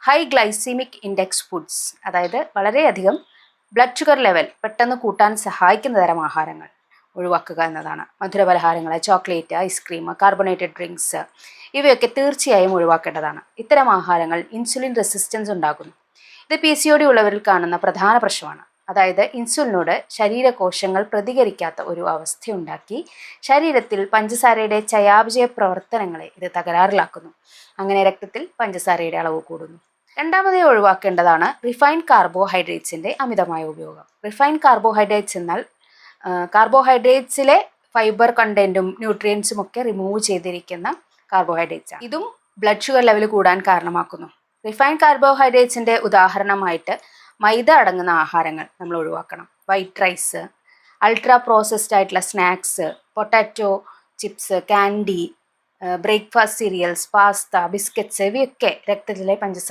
High glycaemic index foods അതായത് വളരെയധികം blood sugar level പെട്ടെന്ന് കൂട്ടാൻ സഹായിക്കുന്ന തരം ആഹാരങ്ങൾ ഒഴിവാക്കുക എന്നതാണ്. മധുരപലഹാരങ്ങൾ ചോക്ലേറ്റ് ഐസ്ക്രീം കാർബണേറ്റഡ് ഡ്രിങ്ക്സ് ഇവയൊക്കെ തീർച്ചയായും ഒഴിവാക്കേണ്ടതാണ്. ഇത്തരം ആഹാരങ്ങൾ ഇൻസുലിൻ റെസിസ്റ്റൻസ് ഉണ്ടാകുന്നു ഇത് പി സി ഒ ഡി ഉള്ളവരിൽ കാണുന്ന പ്രധാന പ്രശ്നമാണ്. അതായത് ഇൻസുലിനോട് ശരീരകോശങ്ങൾ പ്രതികരിക്കാത്ത ഒരു അവസ്ഥയുണ്ടാക്കി. ശരീരത്തിൽ പഞ്ചസാരയുടെ ചയാപചയ പ്രവർത്തനങ്ങളെ ഇത് തകരാറിലാക്കുന്നു. അങ്ങനെ രക്തത്തിൽ പഞ്ചസാരയുടെ അളവ് കൂടുന്നു. രണ്ടാമതായി ഒഴിവാക്കേണ്ടതാണ് റിഫൈൻഡ് കാർബോഹൈഡ്രേറ്റ്സിന്റെ അമിതമായ ഉപയോഗം. റിഫൈൻഡ് കാർബോഹൈഡ്രേറ്റ്സ് എന്നാൽ കാർബോഹൈഡ്രേറ്റ്സിലെ ഫൈബർ കണ്ടന്റും ന്യൂട്രിയൻസും ഒക്കെ റിമൂവ് ചെയ്തിരിക്കുന്ന കാർബോഹൈഡ്രേറ്റ്സ് ആണ്. ഇതും ബ്ലഡ് ഷുഗർ ലെവൽ കൂടാൻ കാരണമാക്കുന്നു. റിഫൈൻഡ് കാർബോഹൈഡ്രേറ്റ്സിന്റെ ഉദാഹരണമായിട്ട് മൈദ അടങ്ങുന്ന ആഹാരങ്ങൾ നമ്മൾ ഒഴിവാക്കണം. വൈറ്റ് റൈസ് അൾട്രാ പ്രോസസ്ഡ് ആയിട്ടുള്ള snacks potato chips candy breakfast cereals pasta biscuits ഇവയൊക്കെ രക്തത്തിലെ പഞ്ചസാര